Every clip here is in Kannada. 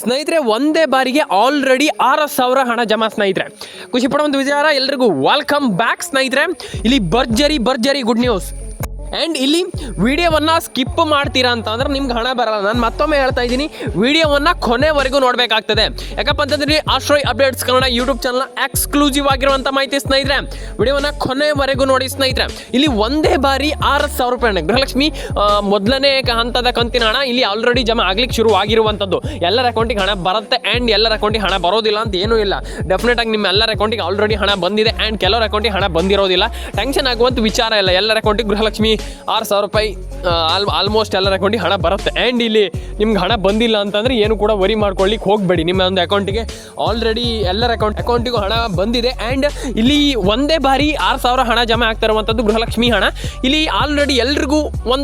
ಸ್ನೇಹಿತರೆ, ಒಂದೇ ಬಾರಿಗೆ ಆಲ್ರೆಡಿ ಆರು ಸಾವಿರ ಹಣ ಜಮಾ ಸ್ನೇಹಿತರೆ. ಖುಷಿ ಒಂದು ವಿಚಾರ, ಎಲ್ರಿಗೂ ವೆಲ್ಕಮ್ ಬ್ಯಾಕ್ ಸ್ನೇಹಿತರೆ. ಇಲ್ಲಿ ಭರ್ಜರಿ ಭರ್ಜರಿ ಗುಡ್ ನ್ಯೂಸ್ ಆ್ಯಂಡ್ ಇಲ್ಲಿ ವಿಡಿಯೋವನ್ನು ಸ್ಕಿಪ್ ಮಾಡ್ತೀರಾ ಅಂತ ಅಂದ್ರೆ ನಿಮ್ಗೆ ಹಣ ಬರಲ್ಲ. ನಾನು ಮತ್ತೊಮ್ಮೆ ಹೇಳ್ತಾ ಇದ್ದೀನಿ, ವಿಡಿಯೋವನ್ನು ಕೊನೆವರೆಗೂ ನೋಡಬೇಕಾಗ್ತದೆ. ಯಾಕಪ್ಪ ಅಂತಂದ್ರೆ ಆಶ್ರಯ್ ಅಪ್ಡೇಟ್ಸ್ ಕನ್ನಡ ಯೂಟ್ಯೂಬ್ ಚಾನಲ್ನ ಎಕ್ಸ್ಕ್ಲೂಸಿವ್ ಆಗಿರುವಂಥ ಮಾಹಿತಿ ಸ್ನೇಹಿತರೆ, ವಿಡಿಯೋವನ್ನು ಕೊನೆವರೆಗೂ ನೋಡಿ ಸ್ನೇಹಿತರೆ. ಇಲ್ಲಿ ಒಂದೇ ಬಾರಿ ಆರು ಸಾವಿರ ರೂಪಾಯಿ ಗೃಹಲಕ್ಷ್ಮಿ ಮೊದಲನೇ ಹಂತದ ಕಂತಿನ ಹಣ ಇಲ್ಲಿ ಆಲ್ರೆಡಿ ಜಮಾ ಆಗ್ಲಿಕ್ಕೆ ಶುರು ಆಗಿರುವಂಥದ್ದು ಎಲ್ಲರ ಅಕೌಂಟಿಗೆ ಹಣ ಬರುತ್ತೆ ಆ್ಯಂಡ್ ಎಲ್ಲರ ಅಕೌಂಟಿಗೆ ಹಣ ಬರೋದಿಲ್ಲ ಅಂತ ಏನೂ ಇಲ್ಲ. ಡೆಫಿನೆಟ್ ಆಗಿ ನಿಮ್ಮ ಎಲ್ಲರ ಅಕೌಂಟಿಗೆ ಆಲ್ರೆಡಿ ಹಣ ಬಂದಿದೆ ಆ್ಯಂಡ್ ಕೆಲವರ ಅಕೌಂಟಿಗೆ ಹಣ ಬಂದಿರೋದಿಲ್ಲ. ಟೆನ್ಷನ್ ಆಗುವಂಥ ವಿಚಾರ ಇಲ್ಲ. ಎಲ್ಲರ ಅಕೌಂಟಿಗೆ ಗೃಹಲಕ್ಷ್ಮಿ ಆರು ಸಾವಿರ ರೂಪಾಯಿ ಆಲ್ ಆಲ್ಮೋಸ್ಟ್ ಎಲ್ಲರ ಅಕೌಂಟಿಗೆ ಹಣ ಬರುತ್ತೆ. ಆ್ಯಂಡ್ ಇಲ್ಲಿ ನಿಮ್ಗೆ ಹಣ ಬಂದಿಲ್ಲ ಅಂತಂದರೆ ಏನು ಕೂಡ ವರಿ ಮಾಡ್ಕೊಳ್ಳಿಕ್ಕೆ ಹೋಗಬೇಡಿ. ನಿಮ್ಮ ಒಂದು ಅಕೌಂಟಿಗೆ ಆಲ್ರೆಡಿ ಎಲ್ಲರ ಅಕೌಂಟ್ ಅಕೌಂಟಿಗೂ ಹಣ ಬಂದಿದೆ. ಆ್ಯಂಡ್ ಇಲ್ಲಿ ಒಂದೇ ಬಾರಿ ಆರು ಸಾವಿರ ಹಣ ಜಮೆ ಆಗ್ತಾ ಇರುವಂಥದ್ದು ಗೃಹಲಕ್ಷ್ಮಿ ಹಣ. ಇಲ್ಲಿ ಆಲ್ರೆಡಿ ಎಲ್ರಿಗೂ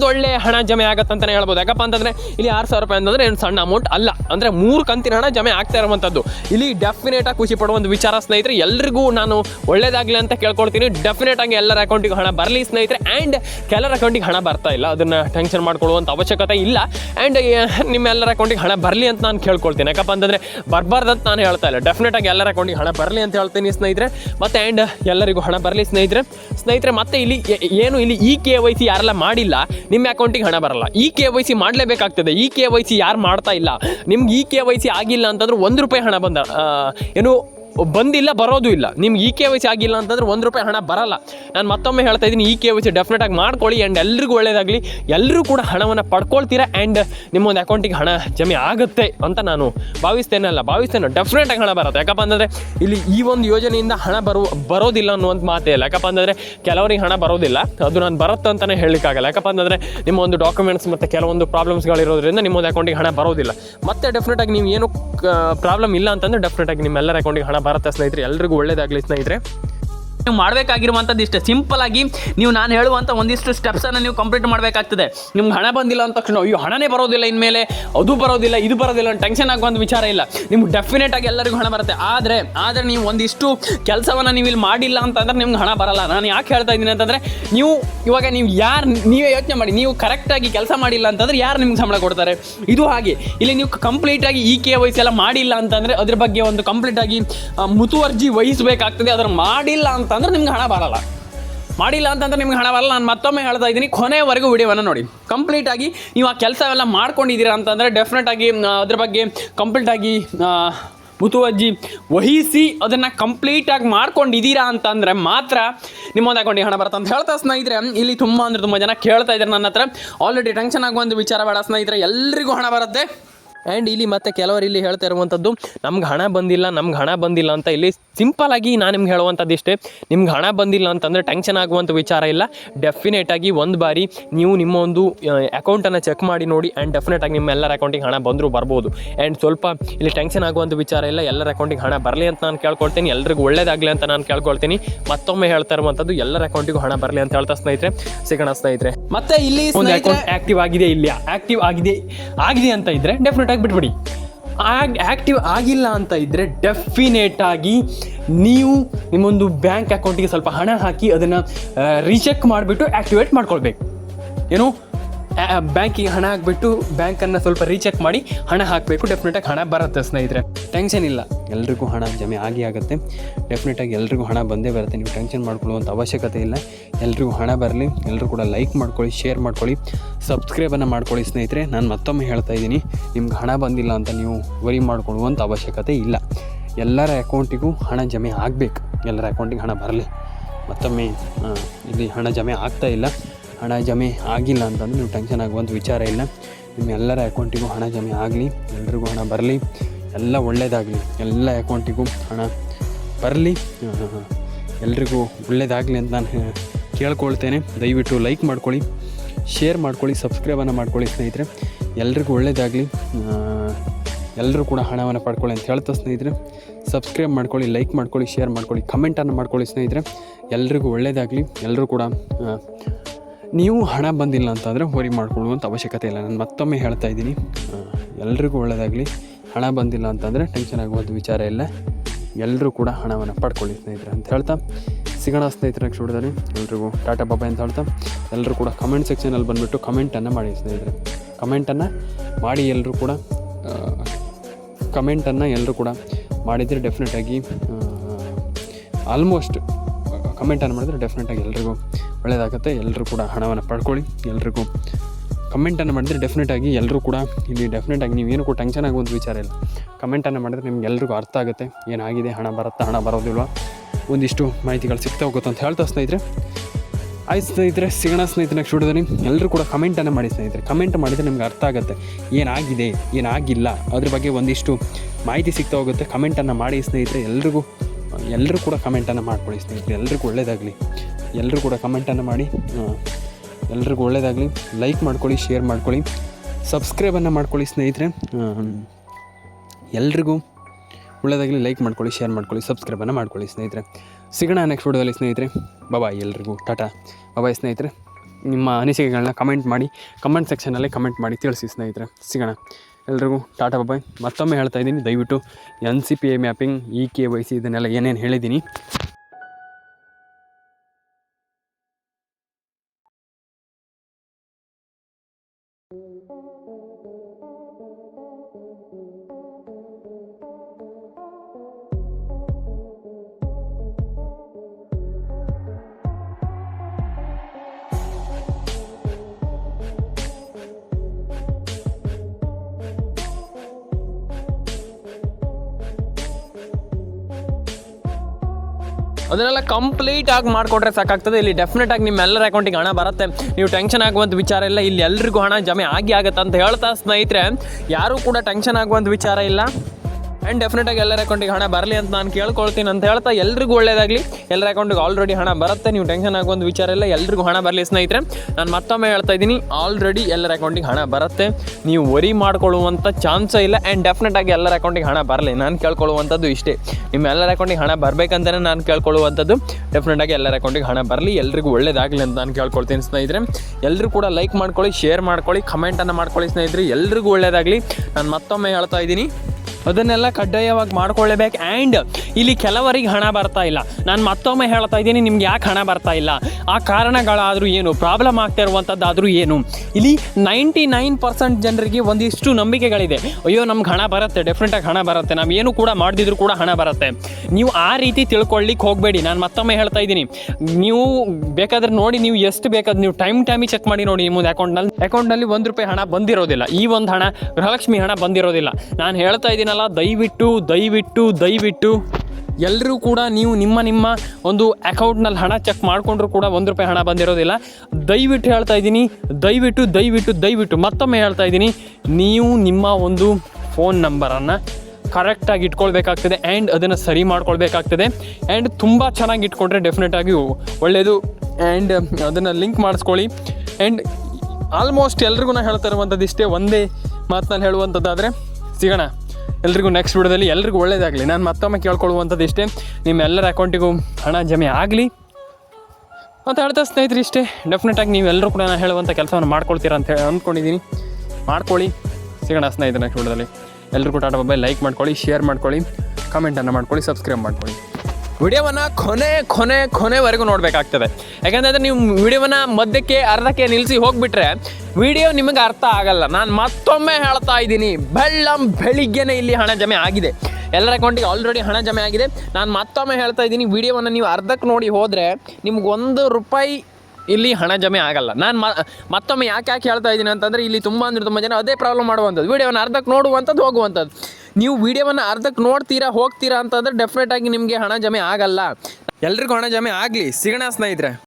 ಒಳ್ಳೆ ಹಣ ಜಮೆ ಆಗುತ್ತೆ ಅಂತಲೇ ಹೇಳ್ಬೋದು. ಯಾಕಪ್ಪ ಅಂತಂದರೆ ಇಲ್ಲಿ ಆರು ಸಾವಿರ ರೂಪಾಯಿ ಅಂತಂದರೆ ಏನು ಸಣ್ಣ ಅಮೌಂಟ್ ಅಲ್ಲ. ಅಂದರೆ ಮೂರು ಕಂತಿನ ಹಣ ಜಮೆ ಆಗ್ತಾ ಇರುವಂಥದ್ದು ಇಲ್ಲಿ ಡೆಫಿನೇಟ್ ಆಗಿ ಖುಷಿ ಪಡುವಂಥ ವಿಚಾರ ಸ್ನೇಹಿತರೆ, ಎಲ್ರಿಗೂ ನಾನು ಒಳ್ಳೇದಾಗಲಿ ಅಂತ ಕೇಳ್ಕೊಳ್ತೀನಿ. ಡೆಫಿನೆಟ್ ಆಗಿ ಎಲ್ಲರ ಅಕೌಂಟಿಗೂ ಹಣ ಬರಲಿ ಸ್ನೇಹಿತರೆ. ಆ್ಯಂಡ್ ಕೆಲರ ಅಕೌಂಟಿಗೆ ಹಣ ಬರ್ತಾ ಇಲ್ಲ, ಅದನ್ನು ಟೆನ್ಷನ್ ಮಾಡ್ಕೊಳ್ಳುವಂಥ ಅವಶ್ಯಕತೆ ಇಲ್ಲ. ಆ್ಯಂಡ್ ನಿಮ್ಮ ಎಲ್ಲರ ಅಕೌಂಟಿಗೆ ಹಣ ಬರಲಿ ಅಂತ ನಾನು ಕೇಳ್ಕೊಳ್ತೀನಿ. ಯಾಕಪ್ಪ ಅಂತಂದರೆ ಬರಬಾರ್ದಂತ ನಾನು ಹೇಳ್ತಾ ಇಲ್ಲ. ಡೆಫಿನೆಟಾಗಿ ಎಲ್ಲರ ಅಕೌಂಟಿಗೆ ಹಣ ಬರಲಿ ಅಂತ ಹೇಳ್ತೀನಿ ಸ್ನೇಹಿತರೆ. ಮತ್ತು ಆ್ಯಂಡ್ ಎಲ್ಲರಿಗೂ ಹಣ ಬರಲಿ ಸ್ನೇಹಿತರೆ. ಸ್ನೇಹಿತರೆ, ಮತ್ತೆ ಇಲ್ಲಿ ಏನು ಇಲ್ಲಿ ಈ ಕೆ ವೈ ಸಿ ಯಾರೆಲ್ಲ ಮಾಡಿಲ್ಲ, ನಿಮ್ಮ ಅಕೌಂಟಿಗೆ ಹಣ ಬರಲ್ಲ. ಈ ಕೆ ವೈ ಸಿ ಮಾಡಲೇಬೇಕಾಗ್ತದೆ. ಈ ಕೆ ವೈ ಸಿ ಯಾರು ಮಾಡ್ತಾ ಇಲ್ಲ? ನಿಮ್ಗೆ ಈ ಕೆ ವೈ ಸಿ ಆಗಿಲ್ಲ ಅಂತಂದ್ರೆ ಒಂದು ರೂಪಾಯಿ ಹಣ ಬಂದ ಏನು ಬಂದಿಲ್ಲ, ಬರೋದು ಇಲ್ಲ. ನಿಮ್ಗೆ ಇ ಕೆ ವೈ ಸಿ ಆಗಿಲ್ಲ ಅಂತಂದ್ರೆ ಒಂದು ರೂಪಾಯಿ ಹಣ ಬರಲ್ಲ. ನಾನು ಮತ್ತೊಮ್ಮೆ ಹೇಳ್ತಾ ಇದ್ದೀನಿ E K Y C definite ಆಗಿ ಮಾಡ್ಕೊಳ್ಳಿ ಆ್ಯಂಡ್ ಎಲ್ರಿಗೂ ಒಳ್ಳೇದಾಗಲಿ. ಎಲ್ಲರೂ ಕೂಡ ಹಣವನ್ನು ಪಡ್ಕೊಳ್ತೀರಾ ಆ್ಯಂಡ್ ನಿಮ್ಮೊಂದು ಅಕೌಂಟಿಗೆ ಹಣ ಜಮೆ ಆಗುತ್ತೆ ಅಂತ ನಾನು ಭಾವಿಸ್ತೇನೆ ಡೆಫಿನೆಟ್ ಆಗಿ ಹಣ ಬರುತ್ತೆ. ಯಾಕಪ್ಪ ಅಂತಂದರೆ ಇಲ್ಲಿ ಈ ಒಂದು ಯೋಜನೆಯಿಂದ ಹಣ ಬರುವ ಬರೋದಿಲ್ಲ ಅನ್ನುವಂಥ ಮಾತೇ ಇಲ್ಲ ಯಾಕಪ್ಪ ಅಂತಂದರೆ ಕೆಲವರಿಗೆ ಹಣ ಬರೋದಿಲ್ಲ. ಅದು ನಾನು ಬರುತ್ತೆ ಅಂತಲೇ ಹೇಳಲಿಕ್ಕಾಗಲ್ಲ. ಯಾಕಪ್ಪ ಅಂತಂದರೆ ನಿಮ್ಮ ಒಂದು ಡಾಕ್ಯುಮೆಂಟ್ಸ್ ಮತ್ತು ಕೆಲವೊಂದು ಪ್ರಾಬ್ಲಮ್ಸ್ಗಳಿರೋದ್ರಿಂದ ನಿಮ್ಮೊಂದು ಅಕೌಂಟಿಗೆ ಹಣ ಬರೋದಿಲ್ಲ. ಮತ್ತೆ ಡೆಫಿನೆಟ್ ಆಗಿ ನೀವು ಏನು ಪ್ರಾಬ್ಲಮ್ ಇಲ್ಲ ಅಂತಂದ್ರೆ ಡೆಫಿನೆಟ್ ಆಗಿ ನಿಮ್ಮೆಲ್ಲರ ಅಕೌಂಟಿಗೆ ಹಣ ಬರುತ್ತೆ ಸ್ನೇಹಿತರೆ. ಎಲ್ರಿಗೂ ಒಳ್ಳೇದಾಗಲಿ ಸ್ನೇಹಿತರೆ. ನೀವು ಮಾಡಬೇಕಾಗಿರುವಂಥದ್ದು ಇಷ್ಟೇ. ಸಿಂಪಲ್ ಆಗಿ ನೀವು ನಾನು ಹೇಳುವಂಥ ಒಂದಿಷ್ಟು ಸ್ಟೆಪ್ಸನ್ನು ನೀವು ಕಂಪ್ಲೀಟ್ ಮಾಡಬೇಕಾಗ್ತದೆ. ನಿಮ್ಗೆ ಹಣ ಬಂದಿಲ್ಲ ಅಂತ ತಕ್ಷಣ, ಅಯ್ಯೋ, ಹಣನೇ ಬರೋದಿಲ್ಲ ಇನ್ಮೇಲೆ, ಅದು ಬರೋದಿಲ್ಲ, ಇದು ಬರೋದಿಲ್ಲ ಅಂತ ಟೆನ್ಷನ್ ಆಗುವಂಥ ವಿಚಾರ ಇಲ್ಲ. ನಿಮ್ಗೆ ಡೆಫಿನೆಟ್ ಆಗಿ ಎಲ್ಲರಿಗೂ ಹಣ ಬರುತ್ತೆ. ಆದರೆ ಆದರೆ ನೀವು ಒಂದಿಷ್ಟು ಕೆಲಸವನ್ನು ನೀವು ಇಲ್ಲಿ ಮಾಡಿಲ್ಲ ಅಂತಂದ್ರೆ ನಿಮ್ಗೆ ಹಣ ಬರಲ್ಲ. ನಾನು ಯಾಕೆ ಹೇಳ್ತಾ ಇದ್ದೀನಿ ಅಂತಂದರೆ, ನೀವು ಇವಾಗ ನೀವು ಯಾರು, ನೀವೇ ಯೋಚನೆ ಮಾಡಿ. ನೀವು ಕರೆಕ್ಟಾಗಿ ಕೆಲಸ ಮಾಡಿಲ್ಲ ಅಂತಂದ್ರೆ ಯಾರು ನಿಮ್ಗೆ ಸಂಬಳ ಕೊಡ್ತಾರೆ? ಇದು ಹಾಗೆ. ಇಲ್ಲಿ ನೀವು ಕಂಪ್ಲೀಟಾಗಿ ಇ ಕೆ ವೈಸ್ ಎಲ್ಲ ಮಾಡಿಲ್ಲ ಅಂತಂದರೆ ಅದ್ರ ಬಗ್ಗೆ ಒಂದು ಕಂಪ್ಲೀಟಾಗಿ ಮುತುವರ್ಜಿ ವಹಿಸಬೇಕಾಗ್ತದೆ. ಅದನ್ನು ಮಾಡಿಲ್ಲ ಅಂತಂದ್ರೆ ನಿಮ್ಗೆ ಹಣ ಬರಲ್ಲ. ಮಾಡಿಲ್ಲ ಅಂತಂದ್ರೆ ನಿಮ್ಗೆ ಹಣ ಬರಲ್ಲ. ನಾನು ಮತ್ತೊಮ್ಮೆ ಹೇಳ್ತಾ ಇದ್ದೀನಿ, ಕೊನೆವರೆಗೂ ವಿಡಿಯೋವನ್ನು ನೋಡಿ. ಕಂಪ್ಲೀಟಾಗಿ ನೀವು ಆ ಕೆಲಸವೆಲ್ಲ ಮಾಡ್ಕೊಂಡಿದ್ದೀರಾ ಅಂತಂದರೆ ಡೆಫಿನೆಟಾಗಿ ಅದ್ರ ಬಗ್ಗೆ ಕಂಪ್ಲೀಟಾಗಿ ಮುತುವಜ್ಜಿ ವಹಿಸಿ ಅದನ್ನು ಕಂಪ್ಲೀಟಾಗಿ ಮಾಡ್ಕೊಂಡಿದ್ದೀರಾ ಅಂತಂದರೆ ಮಾತ್ರ ನಿಮ್ಮೊಂದು ಅಕೌಂಟಿಗೆ ಹಣ ಬರುತ್ತೆ ಅಂತ ಹೇಳ್ತಾ ಸ್ನೇಹಿತರೆ. ಇಲ್ಲಿ ತುಂಬ ಅಂದರೆ ತುಂಬ ಜನ ಕೇಳ್ತಾ ಇದ್ದಾರೆ ನನ್ನ ಹತ್ರ. ಆಲ್ರೆಡಿ ಟೆನ್ಷನ್ ಆಗುವಂಥ ವಿಚಾರ ಬೇಡ ಸ್ನೇಹಿತರೆ. ಎಲ್ಲರಿಗೂ ಹಣ ಬರುತ್ತೆ. ಆ್ಯಂಡ್ ಇಲ್ಲಿ ಮತ್ತೆ ಕೆಲವರು ಇಲ್ಲಿ ಹೇಳ್ತಾ ಇರುವಂಥದ್ದು ನಮ್ಗೆ ಹಣ ಬಂದಿಲ್ಲ ನಮ್ಗೆ ಹಣ ಬಂದಿಲ್ಲ ಅಂತ ಇಲ್ಲಿ ಸಿಂಪಲ್ ಆಗಿ ನಾನು ನಿಮ್ಗೆ ಹೇಳುವಂಥದ್ದು ಇಷ್ಟೇ. ನಿಮ್ಗೆ ಹಣ ಬಂದಿಲ್ಲ ಅಂತಂದರೆ ಟೆನ್ಷನ್ ಆಗುವಂಥ ವಿಚಾರ ಇಲ್ಲ. ಡೆಫಿನೆಟ್ ಆಗಿ ಒಂದು ಬಾರಿ ನೀವು ನಿಮ್ಮ ಒಂದು ಅಕೌಂಟನ್ನು ಚೆಕ್ ಮಾಡಿ ನೋಡಿ ಆ್ಯಂಡ್ ಡೆಫಿನೆಟ್ ಆಗಿ ನಿಮ್ಮ ಎಲ್ಲರ ಅಕೌಂಟಿಗೆ ಹಣ ಬಂದರೂ ಬರ್ಬೋದು. ಆ್ಯಂಡ್ ಸ್ವಲ್ಪ ಇಲ್ಲಿ ಟೆನ್ಷನ್ ಆಗುವಂಥ ವಿಚಾರ ಇಲ್ಲ ಎಲ್ಲರ ಅಕೌಂಟಿಗೆ ಹಣ ಬರಲಿ ಅಂತ ನಾನು ಕೇಳ್ಕೊಳ್ತೀನಿ. ಎಲ್ರಿಗೂ ಒಳ್ಳೇದಾಗಲಿ ಅಂತ ನಾನು ಕೇಳ್ಕೊಳ್ತೀನಿ. ಮತ್ತೊಮ್ಮೆ ಹೇಳ್ತಾ ಇರುವಂಥದ್ದು ಎಲ್ಲರ ಅಕೌಂಟಿಗೂ ಹಣ ಬರಲಿ ಅಂತ ಹೇಳ್ತಾ ಸ್ನೇಹಿತರೆ ಸಿಗೋಣ ಸ್ನೇಹಿತರೆ. ಮತ್ತೆ ಇಲ್ಲಿ ಒಂದು ಅಕೌಂಟ್ ಆಕ್ಟಿವ್ ಆಗಿದೆ ಇಲ್ಲ ಆಕ್ಟಿವ್ ಆಗಿದೆ ಆಗಿದೆ ಅಂತ ಇದ್ರೆ ಡೆಫಿನೆಟ್ ಆಗಿ ಬಿಟ್ಬಿಡಿ ಆಕ್ಟಿವ್ ಆಗಿಲ್ಲ ಅಂತ ಇದ್ದರೆ ಡೆಫಿನೇಟಾಗಿ ನೀವು ನಿಮ್ಮೊಂದು ಬ್ಯಾಂಕ್ ಅಕೌಂಟಿಗೆ ಸ್ವಲ್ಪ ಹಣ ಹಾಕಿ ಅದನ್ನು ರೀಚೆಕ್ ಮಾಡಿಬಿಟ್ಟು ಆಕ್ಟಿವೇಟ್ ಮಾಡ್ಕೊಳ್ಬೇಕು. ಏನು? ಬ್ಯಾಂಕಿಗೆ ಹಣ ಹಾಕ್ಬಿಟ್ಟು ಬ್ಯಾಂಕನ್ನು ಸ್ವಲ್ಪ ರೀಚೆಕ್ ಮಾಡಿ ಹಣ ಹಾಕಬೇಕು. ಡೆಫಿನೆಟಾಗಿ ಹಣ ಬರುತ್ತೆ ಸ್ನೇಹಿತರೆ. ಟೆನ್ಷನ್ ಇಲ್ಲ. ಎಲ್ರಿಗೂ ಹಣ ಜಮೆ ಆಗಿ ಆಗುತ್ತೆ. ಡೆಫಿನೆಟಾಗಿ ಎಲ್ರಿಗೂ ಹಣ ಬಂದೇ ಬರುತ್ತೆ. ನೀವು ಟೆನ್ಷನ್ ಮಾಡ್ಕೊಳ್ಳುವಂಥ ಅವಶ್ಯಕತೆ ಇಲ್ಲ. ಎಲ್ರಿಗೂ ಹಣ ಬರಲಿ. ಎಲ್ಲರೂ ಕೂಡ ಲೈಕ್ ಮಾಡ್ಕೊಳ್ಳಿ ಶೇರ್ ಮಾಡ್ಕೊಳ್ಳಿ. ಸಬ್ಸ್ಕ್ರೈಬನ್ನು ಮಾಡ್ಕೊಳ್ಳಿ ಸ್ನೇಹಿತರೆ. ನಾನು ಮತ್ತೊಮ್ಮೆ ಹೇಳ್ತಾ ಇದ್ದೀನಿ, ನಿಮ್ಗೆ ಹಣ ಬಂದಿಲ್ಲ ಅಂತ ನೀವು ವರಿ ಮಾಡ್ಕೊಳ್ಳುವಂಥ ಅವಶ್ಯಕತೆ ಇಲ್ಲ. ಎಲ್ಲರ ಅಕೌಂಟಿಗೂ ಹಣ ಜಮೆ ಆಗಬೇಕು. ಎಲ್ಲರ ಅಕೌಂಟಿಗೆ ಹಣ ಬರಲಿ. ಮತ್ತೊಮ್ಮೆ ಇಲ್ಲಿ ಹಣ ಜಮೆ ಆಗ್ತಾ ಇಲ್ಲ. ಹಣ ಜಮೆ ಆಗಿಲ್ಲ ಅಂತಂದ್ರೆ ನೀವು ಟೆನ್ಷನ್ ಆಗುವಂಥ ವಿಚಾರ ಇಲ್ಲ. ನಿಮ್ಮ ಎಲ್ಲರ ಅಕೌಂಟಿಗೂ ಹಣ ಜಮೆ ಆಗಲಿ, ಎಲ್ರಿಗೂ ಹಣ ಬರಲಿ. ಎಲ್ಲ ಒಳ್ಳೆಯದಾಗಲಿ ಎಲ್ಲ ಅಕೌಂಟಿಗೂ ಹಣ ಬರಲಿ. ಎಲ್ರಿಗೂ ಒಳ್ಳೆಯದಾಗಲಿ ಅಂತ ನಾನು ಕೇಳ್ಕೊಳ್ತೇನೆ. ದಯವಿಟ್ಟು ಲೈಕ್ ಮಾಡ್ಕೊಳ್ಳಿ ಶೇರ್ ಮಾಡ್ಕೊಳ್ಳಿ ಸಬ್ಸ್ಕ್ರೈಬನ್ನು ಮಾಡ್ಕೊಳ್ಳಿ ಸ್ನೇಹಿತರೆ. ಎಲ್ರಿಗೂ ಒಳ್ಳೆಯದಾಗಲಿ ಎಲ್ಲರೂ ಕೂಡ ಹಣವನ್ನು ಪಡ್ಕೊಳ್ಳಿ ಅಂತ ಹೇಳ್ತಾ ಸ್ನೇಹಿತರೆ. ಸಬ್ಸ್ಕ್ರೈಬ್ ಮಾಡ್ಕೊಳ್ಳಿ ಲೈಕ್ ಮಾಡ್ಕೊಳ್ಳಿ ಶೇರ್ ಮಾಡ್ಕೊಳ್ಳಿ ಕಮೆಂಟನ್ನು ಮಾಡ್ಕೊಳ್ಳಿ ಸ್ನೇಹಿತರೆ. ಎಲ್ರಿಗೂ ಒಳ್ಳೆಯದಾಗಲಿ ಎಲ್ಲರೂ ಕೂಡ ನೀವು ಹಣ ಬಂದಿಲ್ಲ ಅಂತಂದರೆ ಹೋರಿ ಮಾಡ್ಕೊಳ್ಳುವಂಥ ಅವಶ್ಯಕತೆ ಇಲ್ಲ. ನಾನು ಮತ್ತೊಮ್ಮೆ ಹೇಳ್ತಾ ಇದ್ದೀನಿ. ಎಲ್ರಿಗೂ ಒಳ್ಳೆಯದಾಗಲಿ ಹಣ ಬಂದಿಲ್ಲ ಅಂತಂದರೆ ಟೆನ್ಷನ್ ಆಗುವಂಥ ವಿಚಾರ ಇಲ್ಲ. ಎಲ್ಲರೂ ಕೂಡ ಹಣವನ್ನು ಪಡ್ಕೊಳ್ಳಿ ಸ್ನೇಹಿತರೆ ಅಂತ ಹೇಳ್ತಾ. ಸಿಗೋಣ ಸ್ನೇಹಿತರ ನೆಕ್ಸ್ಟ್ ವಿಡಿಯೋದಲ್ಲಿ. ಎಲ್ರಿಗೂ ಟಾಟಾ ಬಾಬಾ ಅಂತ ಹೇಳ್ತಾ. ಎಲ್ಲರೂ ಕೂಡ ಕಮೆಂಟ್ ಸೆಕ್ಷನಲ್ಲಿ ಬಂದುಬಿಟ್ಟು ಕಮೆಂಟನ್ನು ಮಾಡಿ ಸ್ನೇಹಿತರೆ. ಕಮೆಂಟನ್ನು ಮಾಡಿ ಎಲ್ಲರೂ ಕೂಡ ಕಮೆಂಟನ್ನು ಎಲ್ಲರೂ ಕೂಡ ಮಾಡಿದರೆ ಡೆಫಿನೆಟಾಗಿ ಆಲ್ಮೋಸ್ಟ್ ಕಮೆಂಟನ್ನು ಮಾಡಿದ್ರೆ ಡೆಫಿನೆಟಾಗಿ ಎಲ್ರಿಗೂ ಒಳ್ಳೆಯದಾಗುತ್ತೆ ಎಲ್ಲರೂ ಕೂಡ ಹಣವನ್ನು ಪಡ್ಕೊಳ್ಳಿ. ಎಲ್ರಿಗೂ ಕಮೆಂಟನ್ನು ಮಾಡಿದರೆ ಡೆಫಿನೆಟಾಗಿ ಎಲ್ಲರೂ ಕೂಡ ಇಲ್ಲಿ ಡೆಫಿನೆಟಾಗಿ ನೀವೇನು ಕೂಡ ಟೆನ್ಷನ್ ಆಗುವಂಥ ವಿಚಾರ ಇಲ್ಲ. ಕಮೆಂಟನ್ನು ಮಾಡಿದ್ರೆ ನಿಮ್ಗೆ ಎಲ್ರಿಗೂ ಅರ್ಥ ಆಗುತ್ತೆ. ಏನಾಗಿದೆ? ಹಣ ಬರುತ್ತಾ? ಹಣ ಬರೋದಿಲ್ವಾ? ಒಂದಿಷ್ಟು ಮಾಹಿತಿಗಳು ಸಿಗ್ತಾ ಹೋಗುತ್ತೆ ಅಂತ ಹೇಳ್ತಾ ಸ್ನೇಹಿತರೆ. ಆಯ್ತು ಸ್ನೇಹಿತರೆ, ಸಿಗೋಣ ಸ್ನೇಹಿತರೆ ನೆಕ್ಸ್ಟ್ ಎಲ್ಲರೂ ಕೂಡ ಕಮೆಂಟನ್ನು ಮಾಡಿ ಸ್ನೇಹಿತರೆ. ಕಮೆಂಟ್ ಮಾಡಿದರೆ ನಿಮ್ಗೆ ಅರ್ಥ ಆಗುತ್ತೆ. ಏನಾಗಿದೆ? ಏನಾಗಿಲ್ಲ? ಅದ್ರ ಬಗ್ಗೆ ಒಂದಿಷ್ಟು ಮಾಹಿತಿ ಸಿಗ್ತಾ ಹೋಗುತ್ತೆ. ಕಮೆಂಟನ್ನು ಮಾಡಿ ಸ್ನೇಹಿತರೆ. ಎಲ್ರಿಗೂ ಎಲ್ಲರೂ ಕೂಡ ಕಮೆಂಟನ್ನು ಮಾಡ್ಕೊಳ್ಳಿ ಸ್ನೇಹಿತರೆ, ಎಲ್ರಿಗೂ ಒಳ್ಳೆಯದಾಗಲಿ ಎಲ್ಲರೂ ಕೂಡ ಕಮೆಂಟನ್ನು ಮಾಡಿ ಎಲ್ರಿಗೂ ಒಳ್ಳೆಯದಾಗಲಿ ಲೈಕ್ ಮಾಡ್ಕೊಳ್ಳಿ ಶೇರ್ ಮಾಡ್ಕೊಳ್ಳಿ ಸಬ್ಸ್ಕ್ರೈಬನ್ನು ಮಾಡ್ಕೊಳ್ಳಿ ಸ್ನೇಹಿತರೆ. ಎಲ್ರಿಗೂ ಒಳ್ಳೆಯದಾಗಲಿ ಲೈಕ್ ಮಾಡ್ಕೊಳ್ಳಿ ಶೇರ್ ಮಾಡ್ಕೊಳ್ಳಿ ಸಬ್ಸ್ಕ್ರೈಬನ್ನು ಮಾಡ್ಕೊಳ್ಳಿ ಸ್ನೇಹಿತರೆ. ಸಿಗೋಣ ನೆಕ್ಸ್ಟ್ ವಿಡಿಯೋದಲ್ಲಿ ಸ್ನೇಹಿತರೆ. ಬಾಯ್ ಎಲ್ರಿಗೂ. ಟಾಟಾ. ಬಾಯ್ ಸ್ನೇಹಿತರೆ. ನಿಮ್ಮ ಅನಿಸಿಕೆಗಳನ್ನ ಕಮೆಂಟ್ ಮಾಡಿ ಕಮೆಂಟ್ ಸೆಕ್ಷನಲ್ಲಿ ಕಮೆಂಟ್ ಮಾಡಿ ತಿಳಿಸಿ ಸ್ನೇಹಿತರೆ. ಸಿಗೋಣ. ಎಲ್ರಿಗೂ ಟಾಟಾ ಬಾಯ್. ಮತ್ತೊಮ್ಮೆ ಹೇಳ್ತಾ ಇದ್ದೀನಿ, ದಯವಿಟ್ಟು N C P A mapping E K Y C ಇದನ್ನೆಲ್ಲ ಏನೇನು ಹೇಳಿದ್ದೀನಿ ಅದನ್ನೆಲ್ಲ ಕಂಪ್ಲೀಟ್ ಆಗಿ ಮಾಡಿಕೊಟ್ರೆ ಸಾಕಾಗ್ತದೆ. ಇಲ್ಲಿ ಡೆಫಿನೆಟ್ ಆಗಿ ನಿಮ್ಮೆಲ್ಲರ ಅಕೌಂಟಿಗೆ ಹಣ ಬರುತ್ತೆ. ನೀವು ಟೆನ್ಷನ್ ಆಗುವಂಥ ವಿಚಾರ ಇಲ್ಲ. ಇಲ್ಲಿ ಎಲ್ರಿಗೂ ಹಣ ಜಮೆ ಆಗಿ ಆಗುತ್ತೆ ಅಂತ ಹೇಳ್ತಾ ಸ್ನೇಹಿತರೆ, ಯಾರೂ ಕೂಡ ಟೆನ್ಷನ್ ಆಗುವಂಥ ವಿಚಾರ ಇಲ್ಲ. ಆ್ಯಂಡ್ ಡೆಫಿನೆಟಾಗಿ ಎಲ್ಲರ ಅಕೌಂಟಿಗೆ ಹಣ ಬರಲಿ ಅಂತ ನಾನು ಕೇಳ್ಕೊಳ್ತೀನಿ ಅಂತ ಹೇಳ್ತಾ ಎಲ್ರಿಗೂ ಒಳ್ಳೇದಾಗಲಿ. ಎಲ್ಲರ ಅಕೌಂಟಿಗೆ ಆಲ್ರೆಡಿ ಹಣ ಬರುತ್ತೆ. ನೀವು ಟೆನ್ಷನ್ ಆಗುವಂಥ ವಿಚಾರ ಇಲ್ಲ. ಎಲ್ರಿಗೂ ಹಣ ಬರಲಿ ಸ್ನೇಹಿತರೆ. ನಾನು ಮತ್ತೊಮ್ಮೆ ಹೇಳ್ತಾ ಇದ್ದೀನಿ. ಆಲ್ರೆಡಿ ಎಲ್ಲರ ಅಕೌಂಟಿಗೆ ಹಣ ಬರುತ್ತೆ. ನೀವು ವರಿ ಮಾಡ್ಕೊಳ್ಳುವಂಥ ಚಾನ್ಸೇ ಇಲ್ಲ. ಆ್ಯಂಡ್ ಡೆಫಿನೆಟಾಗಿ ಎಲ್ಲರ ಅಕೌಂಟಿಗೆ ಹಣ ಬರಲಿ. ನಾನು ಕೇಳ್ಕೊಳ್ಳುವಂಥದ್ದು ಇಷ್ಟೇ. ನಿಮ್ಮ ಎಲ್ಲರ ಅಕೌಂಟಿಗೆ ಹಣ ಬರಬೇಕಂತಲೇ ನಾನು ಕೇಳ್ಕೊಳ್ಳುವಂಥದ್ದು. ಡೆಫಿನೆಟಾಗಿ ಎಲ್ಲರ ಅಕೌಂಟಿಗೆ ಹಣ ಬರಲಿ. ಎಲ್ರಿಗೂ ಒಳ್ಳೇದಾಗಲಿ ಅಂತ ನಾನು ಕೇಳ್ಕೊಳ್ತೀನಿ ಸ್ನೇಹಿತರೆ. ಎಲ್ಲರೂ ಕೂಡ ಲೈಕ್ ಮಾಡ್ಕೊಳ್ಳಿ ಶೇರ್ ಮಾಡ್ಕೊಳ್ಳಿ ಕಮೆಂಟನ್ನು ಮಾಡ್ಕೊಳ್ಳಿ ಸ್ನೇಹಿತರೆ. ಎಲ್ರಿಗೂ ಒಳ್ಳೇದಾಗಲಿ. ನಾನು ಮತ್ತೊಮ್ಮೆ ಹೇಳ್ತಾ ಇದ್ದೀನಿ. ಅದನ್ನೆಲ್ಲ ಕಡ್ಡಾಯವಾಗಿ ಮಾಡ್ಕೊಳ್ಳೇಬೇಕು. ಆ್ಯಂಡ್ ಇಲ್ಲಿ ಕೆಲವರಿಗೆ ಹಣ ಬರ್ತಾ ಇಲ್ಲ. ನಾನು ಮತ್ತೊಮ್ಮೆ ಹೇಳ್ತಾ ಇದ್ದೀನಿ, ನಿಮ್ಗೆ ಯಾಕೆ ಹಣ ಬರ್ತಾ ಇಲ್ಲ? ಆ ಕಾರಣಗಳಾದರೂ ಏನು? ಪ್ರಾಬ್ಲಮ್ ಆಗ್ತಾ ಇರುವಂಥದ್ದಾದರೂ ಏನು? ಇಲ್ಲಿ ನೈಂಟಿ ನೈನ್ ಪರ್ಸೆಂಟ್ ಜನರಿಗೆ ಒಂದಿಷ್ಟು ನಂಬಿಕೆಗಳಿದೆ. ಅಯ್ಯೋ, ನಮ್ಗೆ ಹಣ ಬರುತ್ತೆ ಡೆಫಿನೆಟಾಗಿ ಹಣ ಬರುತ್ತೆ. ನಾವು ಏನು ಕೂಡ ಮಾಡಿದ್ರು ಕೂಡ ಹಣ ಬರುತ್ತೆ. ನೀವು ಆ ರೀತಿ ತಿಳ್ಕೊಳ್ಳಿಕ್ಕೆ ಹೋಗಬೇಡಿ. ನಾನು ಮತ್ತೊಮ್ಮೆ ಹೇಳ್ತಾ ಇದ್ದೀನಿ. ನೀವು ಬೇಕಾದ್ರೆ ನೋಡಿ, ನೀವು ಎಷ್ಟು ಬೇಕಾದ್ರೆ ನೀವು ಟೈಮ್ ಟೈಮಿಗೆ ಚೆಕ್ ಮಾಡಿ ನೋಡಿ ನಿಮ್ಮದು ಅಕೌಂಟ್ನಲ್ಲಿ ಅಕೌಂಟ್ನಲ್ಲಿ ಒಂದು ರೂಪಾಯಿ ಹಣ ಬಂದಿರೋದಿಲ್ಲ. ಈ ಒಂದು ಹಣ ಗೃಹಲಕ್ಷ್ಮಿ ಹಣ ಬಂದಿರೋದಿಲ್ಲ. ನಾನು ಹೇಳ್ತಾ ಇದ್ದೀನಲ್ಲ ದಯವಿಟ್ಟು ದಯವಿಟ್ಟು ದಯವಿಟ್ಟು. ಎಲ್ಲರೂ ಕೂಡ ನೀವು ನಿಮ್ಮ ನಿಮ್ಮ ಒಂದು ಅಕೌಂಟ್ನಲ್ಲಿ ಹಣ ಚೆಕ್ ಮಾಡಿಕೊಂಡ್ರು ಕೂಡ ಒಂದು ರೂಪಾಯಿ ಹಣ ಬಂದಿರೋದಿಲ್ಲ. ದಯವಿಟ್ಟು ಹೇಳ್ತಾ ಇದ್ದೀನಿ, ದಯವಿಟ್ಟು ದಯವಿಟ್ಟು ದಯವಿಟ್ಟು. ಮತ್ತೊಮ್ಮೆ ಹೇಳ್ತಾ ಇದ್ದೀನಿ, ನೀವು ನಿಮ್ಮ ಒಂದು ಫೋನ್ ನಂಬರನ್ನು ಕರೆಕ್ಟಾಗಿ ಇಟ್ಕೊಳ್ಬೇಕಾಗ್ತದೆ ಆ್ಯಂಡ್ ಅದನ್ನು ಸರಿ ಮಾಡ್ಕೊಳ್ಬೇಕಾಗ್ತದೆ. ಆ್ಯಂಡ್ ತುಂಬ ಚೆನ್ನಾಗಿ ಇಟ್ಕೊಂಡ್ರೆ ಡೆಫಿನೆಟಾಗಿ ಒಳ್ಳೆಯದು ಆ್ಯಂಡ್ ಅದನ್ನು ಲಿಂಕ್ ಮಾಡಿಸ್ಕೊಳ್ಳಿ. ಆ್ಯಂಡ್ ಆಲ್ಮೋಸ್ಟ್ ಎಲ್ರಿಗೂ ಹೇಳ್ತಾ ಇರುವಂಥದ್ದು ಇಷ್ಟೇ ಒಂದೇ ಮಾತಲ್ಲಿ ಹೇಳುವಂಥದ್ದಾದರೆ ಸಿಗೋಣ. ಎಲ್ರಿಗೂ ನೆಕ್ಸ್ಟ್ ವಿಡಿಯೋದಲ್ಲಿ ಎಲ್ರಿಗೂ ಒಳ್ಳೇದಾಗಲಿ. ನಾನು ಮತ್ತೊಮ್ಮೆ ಕೇಳ್ಕೊಳ್ಳುವಂಥದ್ದು ಇಷ್ಟೇ. ನಿಮ್ಮೆಲ್ಲರ ಅಕೌಂಟಿಗೂ ಹಣ ಜಮೆ ಆಗಲಿ ಅಂತ ಹೇಳ್ತಾ ಸ್ನೇಹಿತರೆ ಇಷ್ಟೇ. ಡೆಫಿನೆಟಾಗಿ ನೀವೆಲ್ಲರೂ ಕೂಡ ನಾನು ಹೇಳುವಂಥ ಕೆಲಸವನ್ನು ಮಾಡ್ಕೊಳ್ತೀರಾ ಅಂತ ಹೇಳಿ ಅಂದ್ಕೊಂಡಿದ್ದೀನಿ. ಮಾಡ್ಕೊಳ್ಳಿ. ಸಿಗೋಣ ಸ್ನೇಹಿತರೆ ನೆಕ್ಸ್ಟ್ ವಿಡಿಯೋದಲ್ಲಿ ಎಲ್ಲರಿಗೂ ಟಾಟಾ ಮೊಬೈಲ್ ಲೈಕ್ ಮಾಡ್ಕೊಳ್ಳಿ ಶೇರ್ ಮಾಡ್ಕೊಳ್ಳಿ ಕಮೆಂಟನ್ನು ಮಾಡ್ಕೊಳ್ಳಿ ಸಬ್ಸ್ಕ್ರೈಬ್ ಮಾಡ್ಕೊಳ್ಳಿ. ವಿಡಿಯೋವನ್ನು ಕೊನೆ ಕೊನೆ, ಕೊನೆವರೆಗೂ ನೋಡಬೇಕಾಗ್ತದೆ. ಯಾಕಂದರೆ ನೀವು ವಿಡಿಯೋವನ್ನು ಮಧ್ಯಕ್ಕೆ, ಅರ್ಧಕ್ಕೆ ನಿಲ್ಲಿಸಿ ಹೋಗ್ಬಿಟ್ರೆ ವಿಡಿಯೋ ನಿಮಗೆ ಅರ್ಥ ಆಗಲ್ಲ. ನಾನು ಮತ್ತೊಮ್ಮೆ ಹೇಳ್ತಾ ಇದ್ದೀನಿ, ಬೆಳ್ಳಂ ಬೆಳಿಗ್ಗೆನೇ ಇಲ್ಲಿ ಹಣ ಜಮೆ ಆಗಿದೆ. ಎಲ್ಲರ ಅಕೌಂಟಿಗೆ ಆಲ್ರೆಡಿ ಹಣ ಜಮೆ ಆಗಿದೆ. ನಾನು ಮತ್ತೊಮ್ಮೆ ಹೇಳ್ತಾ ಇದ್ದೀನಿ, ವಿಡಿಯೋವನ್ನು ನೀವು ಅರ್ಧಕ್ಕೆ ನೋಡಿ ಹೋದರೆ ನಿಮ್ಗೆ ಒಂದು ರೂಪಾಯಿ ಇಲ್ಲಿ ಹಣ ಜಮೆ ಆಗಲ್ಲ. ನಾನು ಮತ್ತೊಮ್ಮೆ ಯಾಕೆ ಯಾಕೆ ಹೇಳ್ತಾ ಇದ್ದೀನಿ ಅಂತಂದರೆ, ಇಲ್ಲಿ ತುಂಬ ಅಂದರೆ ತುಂಬ ಜನ ಅದೇ ಪ್ರಾಬ್ಲಮ್ ಮಾಡುವಂಥದ್ದು. ವಿಡಿಯೋವನ್ನು ಅರ್ಧಕ್ಕೆ ನೋಡುವಂಥದ್ದು, ಹೋಗುವಂಥದ್ದು. ನೀವು ವಿಡಿಯೋವನ್ನು ಅರ್ಧಕ್ಕೆ ನೋಡ್ತೀರಾ, ಹೋಗ್ತೀರಾ ಅಂತಂದರೆ ಡೆಫಿನೆಟ್ ಆಗಿ ನಿಮಗೆ ಹಣ ಜಮೆ ಆಗಲ್ಲ. ಎಲ್ರಿಗೂ ಹಣ ಜಮೆ ಆಗಲಿ, ಸಿಗೋಣ ಸ್ನೇಹಿತರೆ.